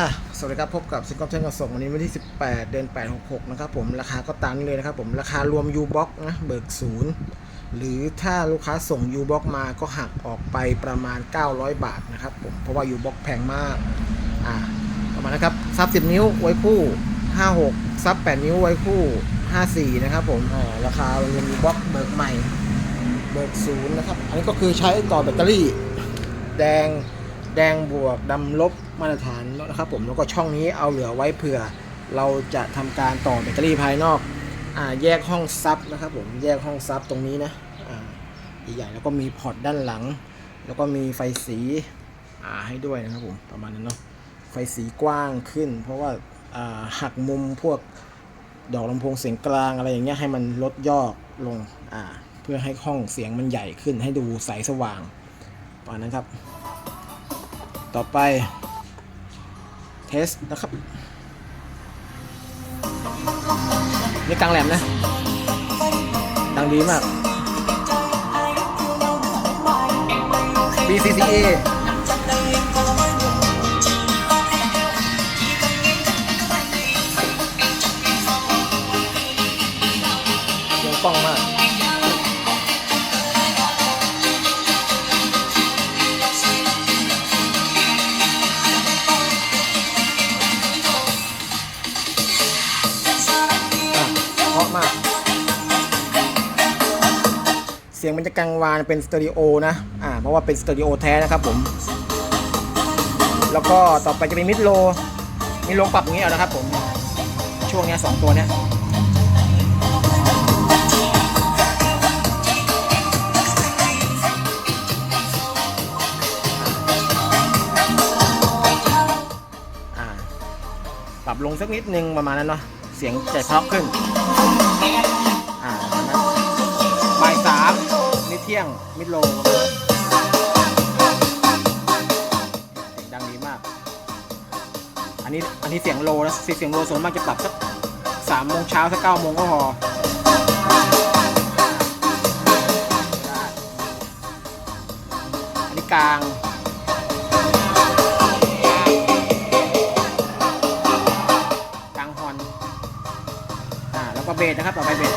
อะสวัสดีครับพบกับซิงเกิลเทนกระส่งวันนี้วันที่ 18 เดือน 8 66 นะครับผมราคาก็ตามนี้เลยนะครับผมราคารวม U box นะเบิกศูนย์หรือถ้าลูกค้าส่ง U box มาก็หักออกไปประมาณ 900 บาทนะครับผมเพราะว่า U box แพงมากอ่าประมาณนะครับซับ 10 นิ้วไว้คู่ 56 ซับ 8 นิ้วไว้คู่ 54 นะครับผมอ่าราคารวม U box เบิกใหม่ เบิกศูนย์นะครับอันนี้ก็คือใช้ต่อแบตเตอรี่ แดงแดงบวกดำลบ มาตรฐานนะครับผมแล้วก็ช่องนี้เอาเหลือไว้เผื่อ เราจะทำการต่อแบตเตอรี่ภายนอกอ่าแยกห้องซับนะครับผมแยกห้องซับตรงนี้นะอ่าใหญ่ๆแล้วก็มีพอร์ตด้านหลัง แล้วก็มีไฟสีอ่าให้ด้วยนะครับผมประมาณนั้นเนาะไฟสีกว้างขึ้น เพราะว่าอ่าหักมุมพวกดอกลำโพงเสียงกลางอะไรอย่างเงี้ยให้มันลดยอดลงอ่าเพื่อให้ห้องเสียงมันใหญ่ขึ้นให้ดูใสสว่างประมาณนั้นครับ ต่อไป ทสนะครับนี่กลางแหลมนะ ดังดีมาก BCCA กล้องมาก สียงมันจะกังวานเป็นสเตอริโอนะอ่าเพราะว่าเป็นสเตอริโอแท้นะครับผมแล้วก็ต่อไปจะเป็นมิดโลมิดโลปรับอย่างนี้เอานะครับผมช่วงเนี้ยสองตัวเนี้ยอ่าปรับลงสักนิดนึงประมาณนั้นเนาะเสียงจะเพราะขึ้นอ่า เที่ยง มิดโลเสียงดังดีมาก อันนี้อันนี้เสียงโลนะเสียงโลส่วนมากจะปรับสักสามโมงเช้าสักเก้าโมงก็พออันนี้กลางกลางฮอนอ่าแล้วก็เบสนะครับต่อไปเบส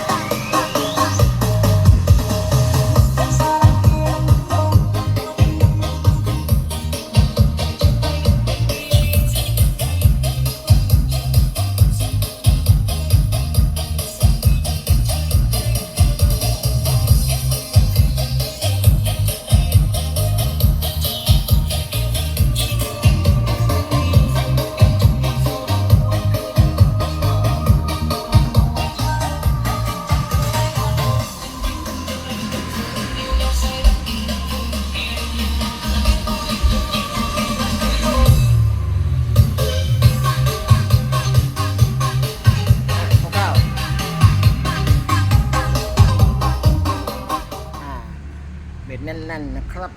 นั่นนะครับ